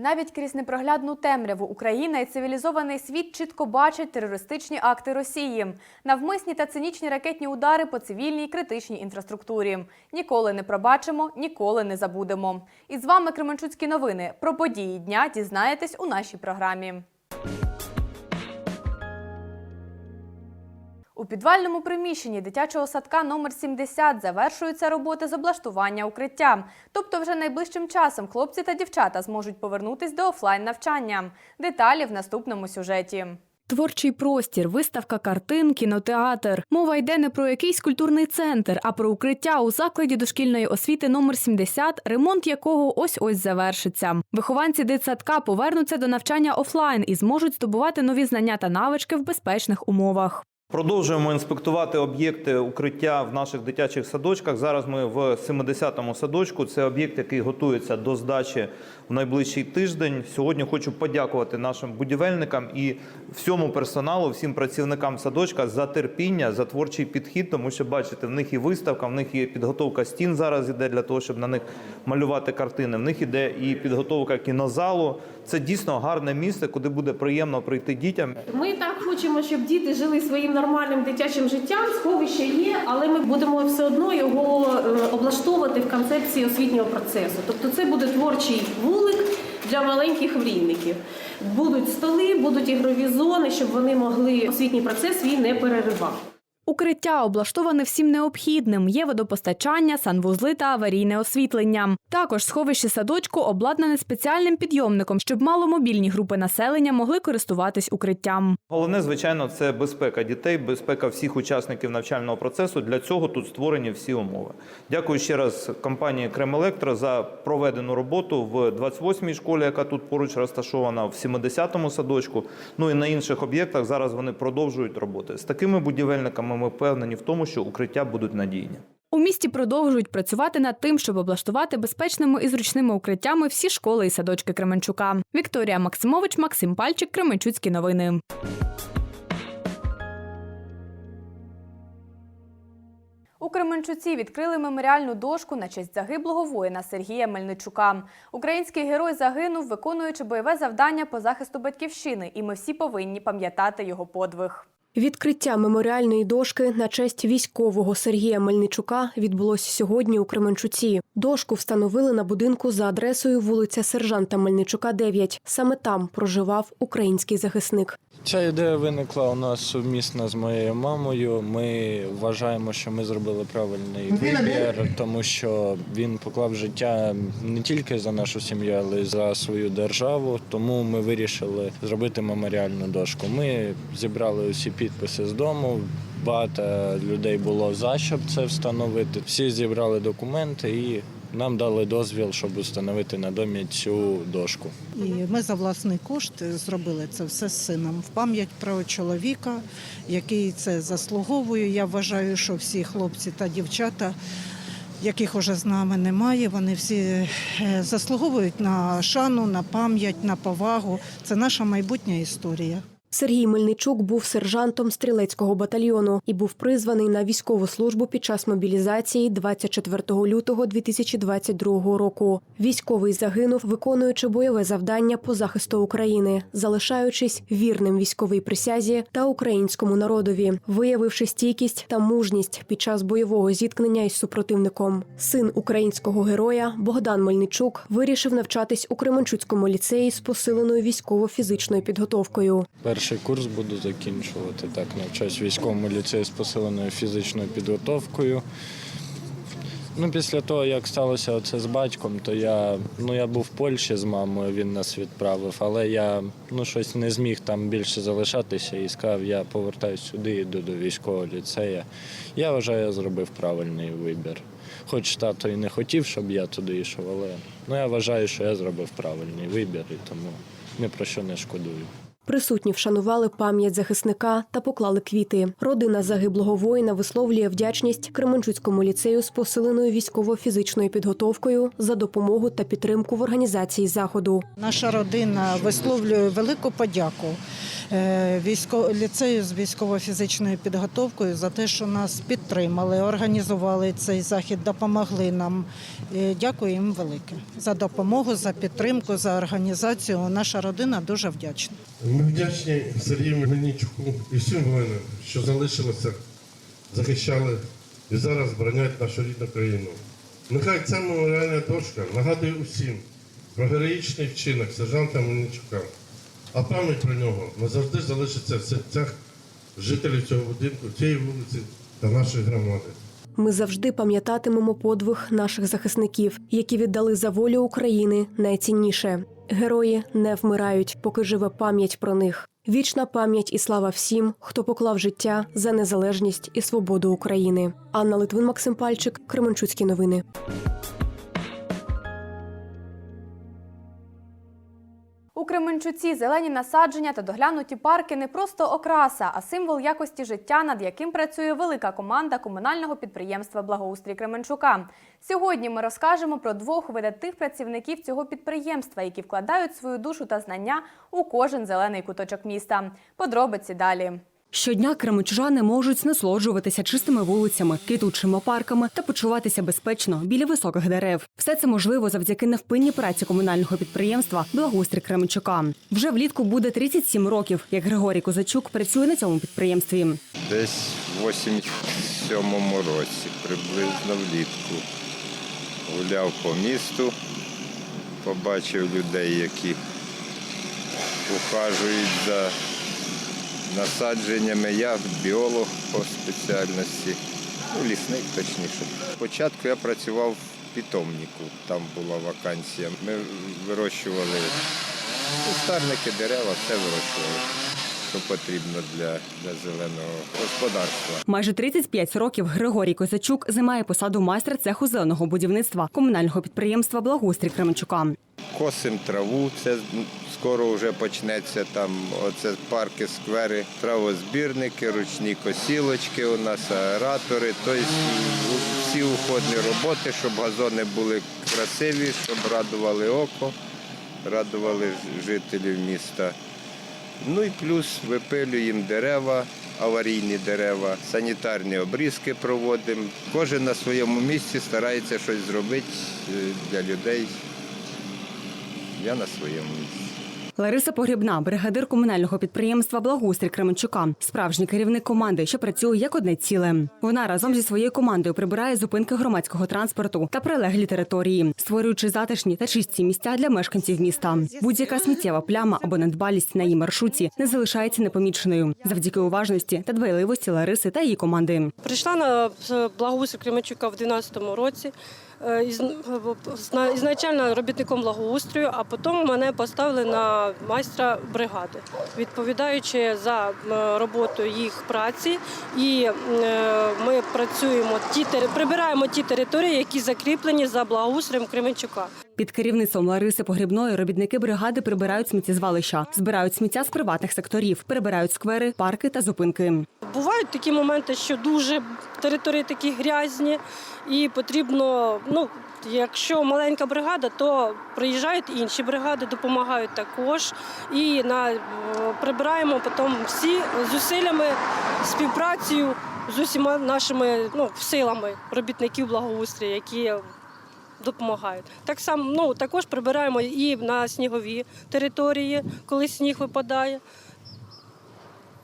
Навіть крізь непроглядну темряву Україна і цивілізований світ чітко бачать терористичні акти Росії, навмисні та цинічні ракетні удари по цивільній критичній інфраструктурі. Ніколи не пробачимо, ніколи не забудемо. І з вами Кременчуцькі новини. Про події дня дізнаєтесь у нашій програмі. У підвальному приміщенні дитячого садка номер 70 завершуються роботи з облаштування укриття. Тобто вже найближчим часом хлопці та дівчата зможуть повернутись до офлайн навчання. Деталі в наступному сюжеті. Творчий простір, виставка картин, кінотеатр. Мова йде не про якийсь культурний центр, а про укриття у закладі дошкільної освіти номер 70, ремонт якого ось-ось завершиться. Вихованці дитсадка повернуться до навчання офлайн і зможуть здобувати нові знання та навички в безпечних умовах. Продовжуємо інспектувати об'єкти укриття в наших дитячих садочках. Зараз ми в 70-му садочку. Це об'єкт, який готується до здачі в найближчий тиждень. Сьогодні хочу подякувати нашим будівельникам і всьому персоналу, всім працівникам садочка за терпіння, за творчий підхід, тому що бачите, в них і виставка, в них є підготовка стін зараз іде для того, щоб на них малювати картини. В них іде і підготовка кінозалу. Це дійсно гарне місце, куди буде приємно прийти дітям. Ми так хочемо, щоб діти жили своїм нормальним дитячим життям. Сховище є, але ми будемо все одно його е, облаштовувати в концепції освітнього процесу. Тобто, це буде творчий вулик для маленьких мрійників. Будуть столи, будуть ігрові зони, щоб вони могли освітній процес свій не переривати. Укриття облаштоване всім необхідним. Є водопостачання, санвузли та аварійне освітлення. Також сховище садочку обладнане спеціальним підйомником, щоб маломобільні групи населення могли користуватись укриттям. Головне, звичайно, це безпека дітей, безпека всіх учасників навчального процесу. Для цього тут створені всі умови. Дякую ще раз компанії Кремелектро за проведену роботу в 28-й школі, яка тут поруч розташована, в 70-му садочку. Ну і на інших об'єктах зараз вони продовжують роботи. З такими будівельниками ми впевнені в тому, що укриття будуть надійні. У місті продовжують працювати над тим, щоб облаштувати безпечними і зручними укриттями всі школи і садочки Кременчука. Вікторія Максимович, Максим Пальчик, Кременчуцькі новини. У Кременчуці відкрили меморіальну дошку на честь загиблого воїна Сергія Мельничука. Український герой загинув, виконуючи бойове завдання по захисту батьківщини, і ми всі повинні пам'ятати його подвиг. Відкриття меморіальної дошки на честь військового Сергія Мельничука відбулося сьогодні у Кременчуці. Дошку встановили на будинку за адресою вулиця Сержанта Мельничука, 9. Саме там проживав український захисник. Ця ідея виникла у нас сумісно з моєю мамою. Ми вважаємо, що ми зробили правильний вибір, тому що він поклав життя не тільки за нашу сім'ю, але й за свою державу. Тому ми вирішили зробити меморіальну дошку. Ми зібрали усі підписи з дому. Багато людей було за щоб це встановити. Всі зібрали документи і нам дали дозвіл, щоб встановити на домі цю дошку. І ми за власний кошт зробили це все з сином в пам'ять про чоловіка, який це заслуговує. Я вважаю, що всі хлопці та дівчата, яких уже з нами немає, вони всі е, заслуговують на шану, на пам'ять, на повагу. Це наша майбутня історія. Сергій Мельничук був сержантом стрілецького батальйону і був призваний на військову службу під час мобілізації 24 лютого 2022 року. Військовий загинув, виконуючи бойове завдання по захисту України, залишаючись вірним військовій присязі та українському народові, виявивши стійкість та мужність під час бойового зіткнення із супротивником. Син українського героя Богдан Мельничук вирішив навчатись у Кременчуцькому ліцеї з посиленою військово-фізичною підготовкою. Перший курс буду закінчувати. Так, навчаюсь військовому ліцеї з посиленою фізичною підготовкою. Ну, після того, як сталося це з батьком, то я, ну, я був в Польщі з мамою, він нас відправив, але я ну, щось не зміг там більше залишатися і сказав, я повертаюся сюди, йду до військового ліцею. Я вважаю, я зробив правильний вибір. Хоч тато і не хотів, щоб я туди йшов, але ну, я вважаю, що я зробив правильний вибір і тому ні про що не шкодую. Присутні вшанували пам'ять захисника та поклали квіти. Родина загиблого воїна висловлює вдячність Кременчуцькому ліцею з посиленою військово-фізичною підготовкою за допомогу та підтримку в організації заходу. Наша родина висловлює велику подяку ліцею з військово-фізичною підготовкою за те, що нас підтримали, організували цей захід, допомогли нам. Е, Дякую їм велике за допомогу, за підтримку, за організацію. Наша родина дуже вдячна. Ми вдячні Сергію Мельничуку і всім воїнам, що залишилися, захищали і зараз бронять нашу рідну країну. Нехай ця меморіальна дошка нагадує усім про героїчний вчинок сержанта Мельничука, а пам'ять про нього назавжди залишиться в серцях жителів цього будинку, цієї вулиці та нашої громади. Ми завжди пам'ятатимемо подвиг наших захисників, які віддали за волю України найцінніше. Герої не вмирають, поки живе пам'ять про них. Вічна пам'ять і слава всім, хто поклав життя за незалежність і свободу України. Анна Литвин, Максим Пальчик, Кременчуцькі новини. У Кременчуці зелені насадження та доглянуті парки не просто окраса, а символ якості життя, над яким працює велика команда комунального підприємства Благоустрій Кременчука. Сьогодні ми розкажемо про двох видатних працівників цього підприємства, які вкладають свою душу та знання у кожен зелений куточок міста. Подробиці далі. Щодня кременчужани можуть насолоджуватися чистими вулицями, квітучими парками та почуватися безпечно біля високих дерев. Все це можливо завдяки невпинній праці комунального підприємства Благоустрій Кременчука. Вже влітку буде 37 років, як Григорій Козачук працює на цьому підприємстві. Десь в 87-му році, приблизно влітку. Гуляв по місту, побачив людей, які ухажують за насадженнями. Я біолог по спеціальності, ну, лісник точніше. Спочатку я працював в питомнику, там була вакансія. Ми вирощували кустарники, дерева, все вирощували, що потрібно для, для зеленого господарства. Майже 35 років Григорій Козачук займає посаду майстра цеху зеленого будівництва комунального підприємства Благоустрій Кременчука. Косим траву, це скоро вже почнеться там оце парки, сквери, травозбірники, ручні косілочки у нас, аератори, тобто всі уходні роботи, щоб газони були красиві, щоб радували око, радували жителів міста. Ну і плюс випилюємо дерева, аварійні дерева, санітарні обрізки проводимо. Кожен на своєму місці старається щось зробити е, для людей. Я на своєму місці. Лариса Погрібна, бригадир комунального підприємства Благоустрій Кременчука, справжній керівник команди, що працює як одне ціле. Вона разом зі своєю командою прибирає зупинки громадського транспорту та прилеглі території, створюючи затишні та чисті місця для мешканців міста. Будь-яка сміттєва пляма або недбалість на її маршруті не залишається непоміченою завдяки уважності та дбайливості Лариси та її команди. Прийшла на е, благоустрій Кременчука в 2012 році. Е, із- Ізначально робітником благоустрою, а потім мене поставили на майстра бригади, відповідаючи за роботу їх праці. І е, ми працюємо ті прибираємо ті території, які закріплені за благоустроєм Кременчука. Під керівництвом Лариси Погрібної робітники бригади прибирають сміттєзвалища, збирають сміття з приватних секторів, прибирають сквери, парки та зупинки. Бувають такі моменти, що дуже території такі грязні, і потрібно, ну, якщо маленька бригада, то приїжджають інші бригади, допомагають також. І на, е, прибираємо потім всі зусиллями, співпрацею з усіма нашими ну, силами робітників благоустрою, які допомагають. Так само ну, також прибираємо і на снігові території, коли сніг випадає.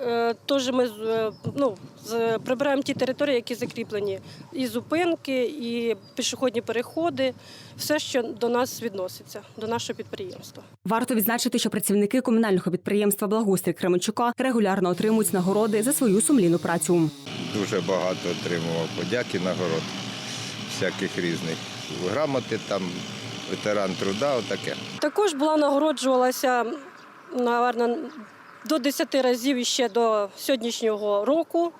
Е, Тож ми з- е, ну, з- прибираємо ті території, які закріплені. І зупинки, і пішохідні переходи, все, що до нас відноситься, до нашого підприємства. Варто відзначити, що працівники комунального підприємства Благоустрій Кременчука регулярно отримують нагороди за свою сумлінну працю. Дуже багато отримував подяки, нагород, всяких різних. Грамоти там, ветеран труда, отаке. Також була нагороджувалася, напевно, до 10 разів ще до сьогоднішнього року.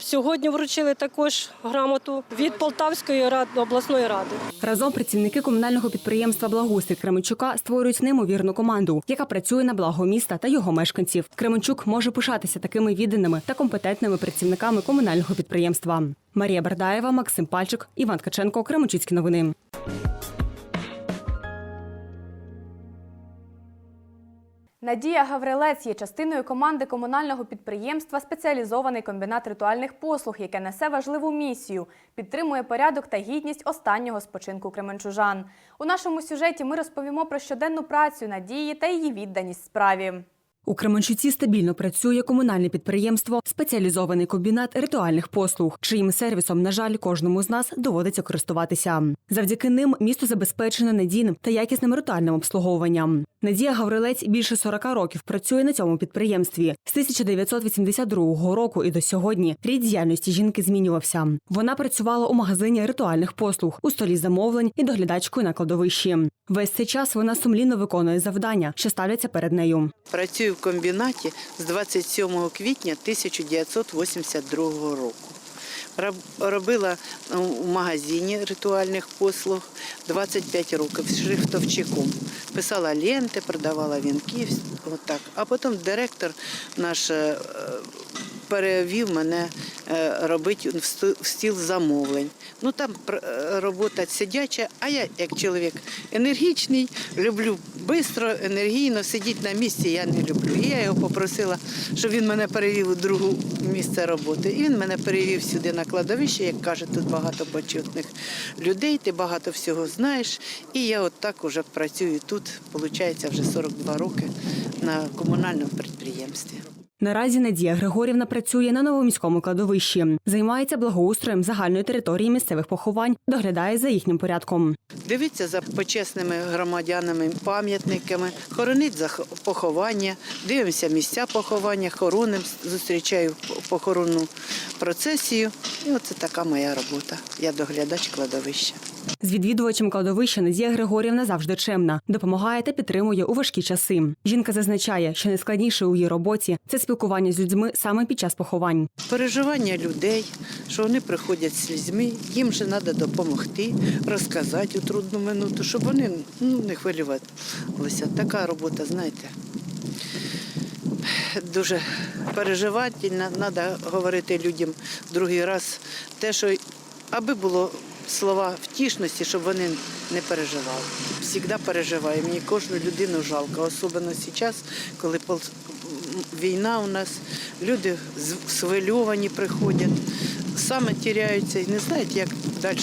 Сьогодні вручили також грамоту від Полтавської рад- обласної ради. Разом працівники комунального підприємства Благоустрій Кременчука створюють неймовірну команду, яка працює на благо міста та його мешканців. Кременчук може пишатися такими відданими та компетентними працівниками комунального підприємства. Марія Бердаєва, Максим Пальчик, Іван Ткаченко, Кременчуцькі новини. Надія Гаврилець є частиною команди комунального підприємства Спеціалізований комбінат ритуальних послуг, яке несе важливу місію, підтримує порядок та гідність останнього спочинку кременчужан. У нашому сюжеті ми розповімо про щоденну працю Надії та її відданість справі. У Кременчуці стабільно працює комунальне підприємство спеціалізований комбінат ритуальних послуг, чиїм сервісом, на жаль, кожному з нас доводиться користуватися. Завдяки ним місто забезпечене надійним та якісним ритуальним обслуговуванням. Надія Гаврилець більше 40 років працює на цьому підприємстві. З 1982 року і до сьогодні рід діяльності жінки змінювався. Вона працювала у магазині ритуальних послуг, у столі замовлень і доглядачкою на кладовищі. Весь цей час вона сумлінно виконує завдання, що ставляться перед нею. Працюю в комбінаті з 27 квітня 1982 року. Робила в у магазині ритуальних послуг 25 років шрифтовчиком. Писала ленти, продавала вінки, отак. А потім директор наш е, перевів мене е, робити в стіл замовлень. Ну там е, робота сидяча, а я як чоловік енергічний, люблю швидко, енергійно сидіти на місці я не люблю. І я його попросила, щоб він мене перевів у друге місце роботи. І він мене перевів сюди на кладовище, як каже, тут багато почетних людей, ти багато всього знаєш. І я от так уже працюю тут, виходить, вже 42 роки на комунальному підприємстві. Наразі Надія Григорівна працює на новоміському кладовищі, займається благоустроєм загальної території місцевих поховань, доглядає за їхнім порядком. Дивиться за почесними громадянами, пам'ятниками, хоронить за поховання, дивимося місця поховання, хороним, зустрічаю похоронну процесію. І оце така моя робота. Я доглядач кладовища. З відвідувачем кладовища Надія Григорівна завжди чемна, допомагає та підтримує у важкі часи. Жінка зазначає, що найскладніше у її роботі це спілкування з людьми саме під час поховань. Переживання людей, що вони приходять з слізьми, їм же треба допомогти, розказати у трудну минуту, щоб вони ну, не хвилювалися. Така робота, знаєте, дуже переживательна. Треба говорити людям другий раз те, що аби було слова втішності, щоб вони не переживали. Завжди переживаю. Мені кожну людину жалко, особливо зараз, коли війна у нас, люди свильовані приходять, саме тіряються і не знають, як далі.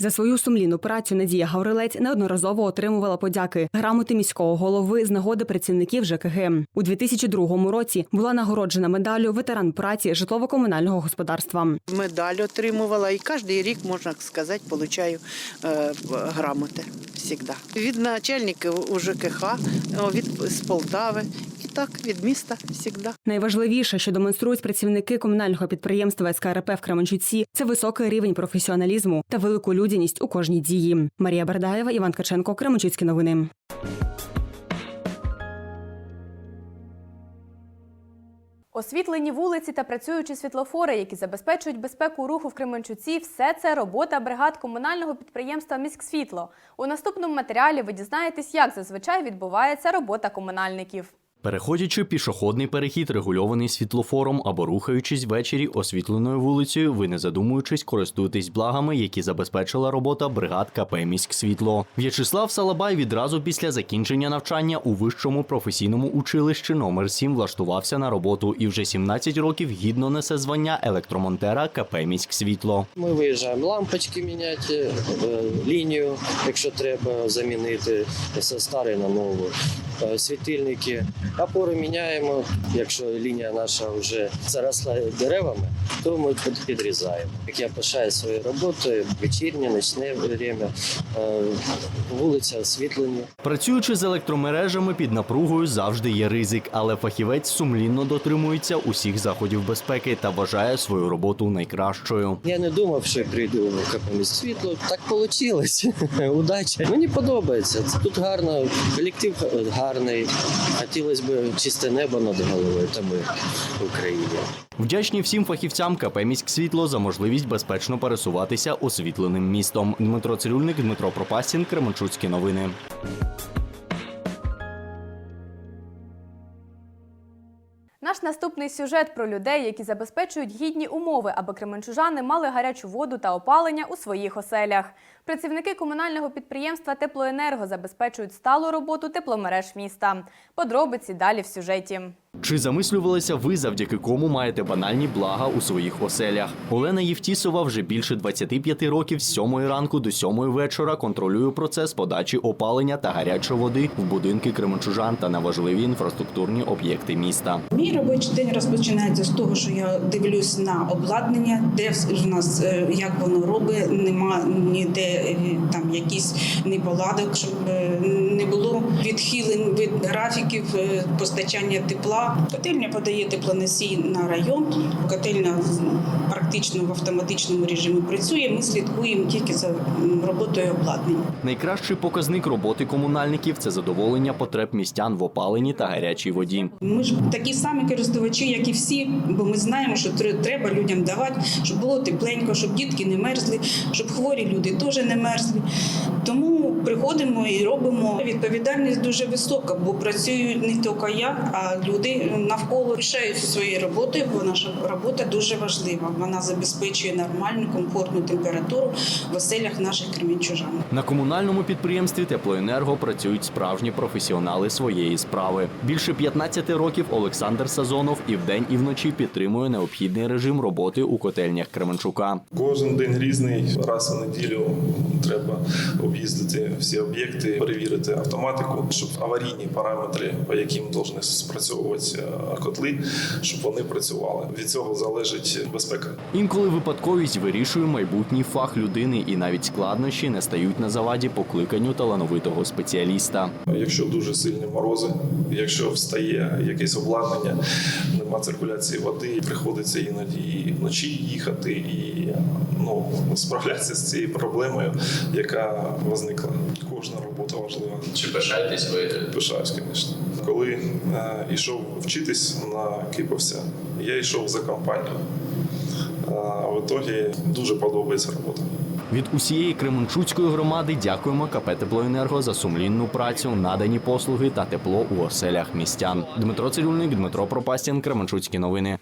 За свою сумлінну працю Надія Гаврилець неодноразово отримувала подяки грамоти міського голови з нагоди працівників ЖКГ. У 2002 році була нагороджена медаллю ветеран праці житлово-комунального господарства. Медаль отримувала і кожен рік, можна сказати, получаю е, грамоти. Всегда. Від начальників у ЖКХ, від з Полтави так від міста завжди. Найважливіше, що демонструють працівники комунального підприємства СКРП в Кременчуці, це високий рівень професіоналізму та велику людяність у кожній дії. Марія Бердаєва, Іван Ткаченко, Кременчуцькі новини. Освітлені вулиці та працюючі світлофори, які забезпечують безпеку руху в Кременчуці, все це робота бригад комунального підприємства Міськсвітло. У наступному матеріалі ви дізнаєтесь, як зазвичай відбувається робота комунальників. Переходячи пішохідний перехід, регульований світлофором або рухаючись ввечері освітленою вулицею, ви не задумуючись користуєтесь благами, які забезпечила робота бригад КП «Міськсвітло». В'ячеслав Салабай відразу після закінчення навчання у вищому професійному училищі номер 7 влаштувався на роботу і вже 17 років гідно несе звання електромонтера КП «Міськсвітло». Ми виїжджаємо лампочки міняти, е, лінію, якщо треба замінити з старої на нову, е, світильники. Опори міняємо. Якщо лінія наша вже заросла деревами, то ми під- підрізаємо. Як я пишаю свої роботи, вечірнє, ночне время, е, вулиця освітлення. Працюючи з електромережами під напругою, завжди є ризик, але фахівець сумлінно дотримується усіх заходів безпеки та вважає свою роботу найкращою. Я не думав, що я прийду в КП світло. Так вийшло. Удача. Мені подобається. Тут гарно, колектив гарний. Хотілося б чисте небо над головою, та ми в Україні. Вдячні всім фахівцям КП «Міськсвітло» за можливість безпечно пересуватися освітленим містом. Дмитро Цирюльник, Дмитро Пропасін, Кременчуцькі новини. Наш наступний сюжет про людей, які забезпечують гідні умови, аби кременчужани мали гарячу воду та опалення у своїх оселях. Працівники комунального підприємства Теплоенерго забезпечують сталу роботу тепломереж міста. Подробиці далі в сюжеті. Чи замислювалися ви, завдяки кому маєте банальні блага у своїх оселях? Олена Євтісова вже більше 25 років з 7 ранку до 7 вечора контролює процес подачі опалення та гарячої води в будинки кременчужан та на важливі інфраструктурні об'єкти міста. Мій робочий день розпочинається з того, що я дивлюсь на обладнання, де в нас е, як воно робить, нема ніде е, там якісь неполадок, щоб е, не було відхилень від графіків е, постачання тепла. Котельня подає теплоносій на район. Котельня практично в автоматичному режимі працює. Ми слідкуємо тільки за роботою обладнання. Найкращий показник роботи комунальників це задоволення потреб містян в опаленні та гарячій воді. Ми ж такі самі користувачі, як і всі, бо ми знаємо, що треба людям давати, щоб було тепленько, щоб дітки не мерзли, щоб хворі люди теж не мерзли. Тому приходимо і робимо. Відповідальність дуже висока, бо працюю не тільки я, а люди навколо пишаються своєю роботою, бо наша робота дуже важлива. Вона забезпечує нормальну, комфортну температуру в оселях наших кремінчужан. На комунальному підприємстві Теплоенерго працюють справжні професіонали своєї справи. Більше 15 років Олександр Сазонов і вдень, і вночі підтримує необхідний режим роботи у котельнях Кременчука. Кожен день різний. Раз у неділю треба об'їздити всі об'єкти, перевірити автоматику, щоб аварійні параметри, по яким повинні спрацьовувати е, котли, щоб вони працювали. Від цього залежить безпека. Інколи випадковість вирішує майбутній фах людини, і навіть складнощі не стають на заваді покликанню талановитого спеціаліста. Якщо дуже сильні морози, якщо встає якесь обладнання, нема циркуляції води, приходиться іноді і вночі їхати і ну справлятися з цією проблемою, яка возникла. Кожна робота важлива. Чи пишаєтесь ви? Пишаюсь, звісно. Коли е, йшов вчитись на Киповця, я йшов за компанію. А в ітогі дуже подобається робота. Від усієї Кременчуцької громади дякуємо КП «Теплоенерго» за сумлінну працю, надані послуги та тепло у оселях містян. Дмитро Цирюльник, Дмитро Пропастін, Кременчуцькі новини.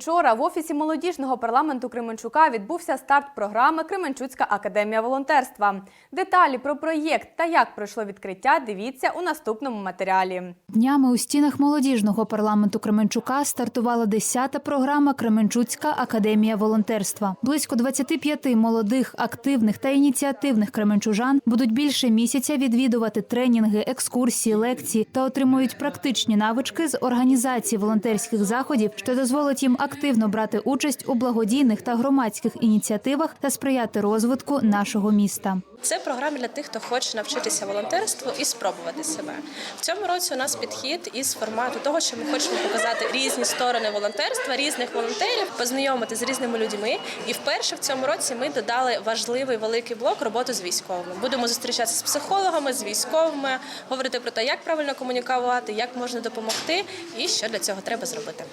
Учора в офісі молодіжного парламенту Кременчука відбувся старт програми Кременчуцька академія волонтерства. Деталі про проєкт та як пройшло відкриття дивіться у наступному матеріалі. Днями у стінах молодіжного парламенту Кременчука стартувала 10-та програма Кременчуцька академія волонтерства. Близько 25 молодих, активних та ініціативних кременчужан будуть більше місяця відвідувати тренінги, екскурсії, лекції та отримують практичні навички з організації волонтерських заходів, що дозволить їм активно брати участь у благодійних та громадських ініціативах та сприяти розвитку нашого міста. Це програма для тих, хто хоче навчитися волонтерству і спробувати себе. В цьому році у нас підхід із формату того, що ми хочемо показати різні сторони волонтерства, різних волонтерів, познайомити з різними людьми. І вперше в цьому році ми додали важливий великий блок роботи з військовими. Будемо зустрічатися з психологами, з військовими, говорити про те, як правильно комунікувати, як можна допомогти, і що для цього треба зробити.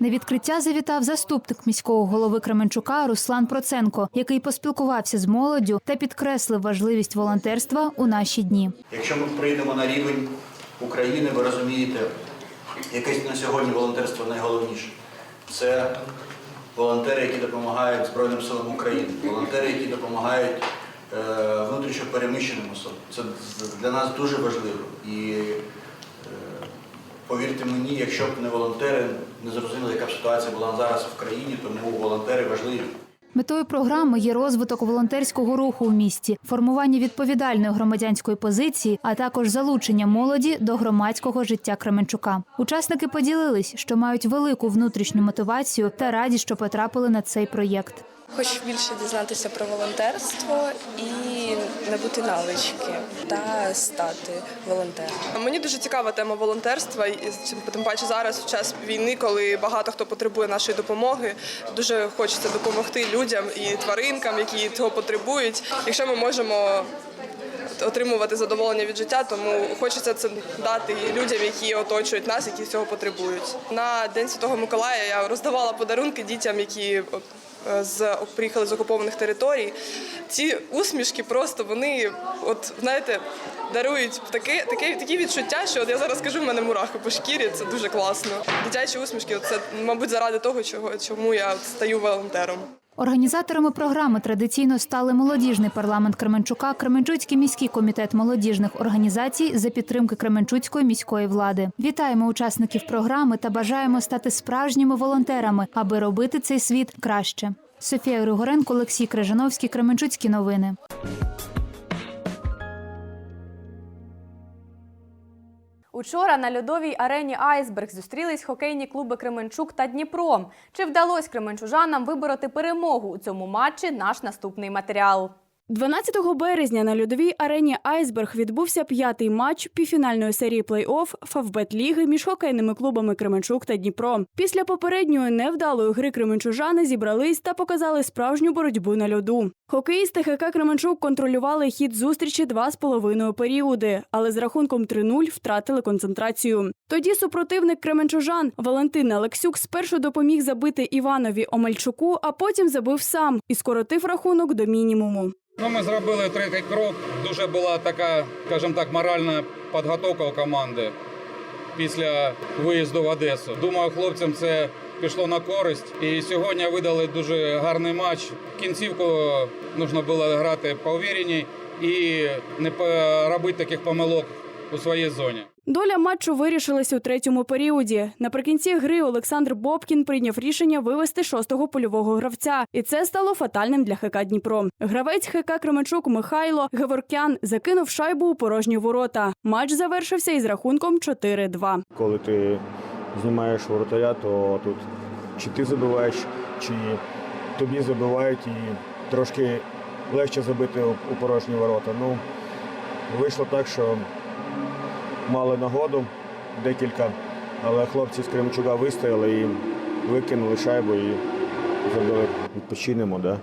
На відкриття завітав заступник міського голови Кременчука Руслан Проценко, який поспілкувався з молоддю та підкреслив важливість волонтерства у наші дні. Якщо ми прийдемо на рівень України, ви розумієте, яке на сьогодні волонтерство найголовніше. Це волонтери, які допомагають Збройним силам України, волонтери, які допомагають е, внутрішньо переміщеним особам. Це для нас дуже важливо. І е, повірте мені, якщо б не волонтери, не зрозуміло, яка б ситуація була зараз в країні, тому волонтери важливі. Метою програми є розвиток волонтерського руху у місті, формування відповідальної громадянської позиції, а також залучення молоді до громадського життя Кременчука. Учасники поділились, що мають велику внутрішню мотивацію та раді, що потрапили на цей проєкт. Хочу більше дізнатися про волонтерство і набути навички та стати волонтером. Мені дуже цікава тема волонтерства, і тим паче зараз в час війни, коли багато хто потребує нашої допомоги. Дуже хочеться допомогти людям і тваринкам, які цього потребують. Якщо ми можемо отримувати задоволення від життя, тому хочеться це дати людям, які оточують нас, які цього потребують. На День Святого Миколая я роздавала подарунки дітям, які е, з приїхали з окупованих територій. Ці усмішки просто вони, от знаєте, дарують таке, таке, такі відчуття, що от я зараз скажу, в мене мурахи по шкірі, це дуже класно. Дитячі усмішки, це, мабуть, заради того, чого, чому я стаю волонтером. Організаторами програми традиційно стали молодіжний парламент Кременчука, Кременчуцький міський комітет молодіжних організацій за підтримки Кременчуцької міської влади. Вітаємо учасників програми та бажаємо стати справжніми волонтерами, аби робити цей світ краще. Софія Григоренко, Олексій Крижановський, Кременчуцькі новини. Учора на льодовій арені Айсберг зустрілись хокейні клуби Кременчук та Дніпро. Чи вдалося кременчужанам вибороти перемогу у цьому матчі? Наш наступний матеріал. 12 березня на льодовій арені Айсберг відбувся п'ятий матч півфінальної серії плей-офф Фавбет ліги між хокейними клубами Кременчук та Дніпро. Після попередньої невдалої гри кременчужани зібрались та показали справжню боротьбу на льоду. Хокеїсти ХК Кременчук контролювали хід зустрічі два з половиною періоди, але з рахунком 3-0 втратили концентрацію. Тоді супротивник кременчужан Валентин Алексюк спершу допоміг забити Іванові Омельчуку, а потім забив сам і скоротив рахунок до мінімуму. Ну, ми зробили третій крок. Дуже була така, скажімо так, моральна підготовка у команди після виїзду в Одесу. Думаю, хлопцям це пішло на користь. І сьогодні видали дуже гарний матч. Кінцівку потрібно було грати по увіреній і не робити таких помилок у своїй зоні. Доля матчу вирішилась у третьому періоді. Наприкінці гри Олександр Бобкін прийняв рішення вивести шостого польового гравця, і це стало фатальним для ХК Дніпро. Гравець ХК Кременчук Михайло Геворкян закинув шайбу у порожні ворота. Матч завершився із рахунком 4-2. Коли ти знімаєш воротаря, то тут чи ти забиваєш, чи тобі забивають і трошки легше забити у порожні ворота. Ну, вийшло так, що мали нагоду декілька, але хлопці з Кремчуга вистояли і викинули шайбу і забили. відпочинемо да,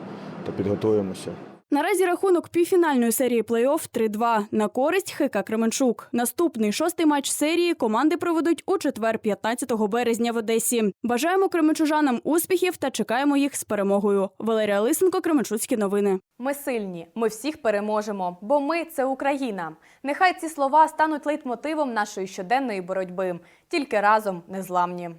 та підготуємося. Наразі рахунок півфінальної серії плей-офф 3-2 на користь ХК Кременчук. Наступний шостий матч серії команди проведуть у четвер, 15 березня в Одесі. Бажаємо кременчужанам успіхів та чекаємо їх з перемогою. Валерія Лисенко, Кременчуцькі новини. Ми сильні, ми всіх переможемо, бо ми це Україна. Нехай ці слова стануть лейтмотивом нашої щоденної боротьби. Тільки разом незламні.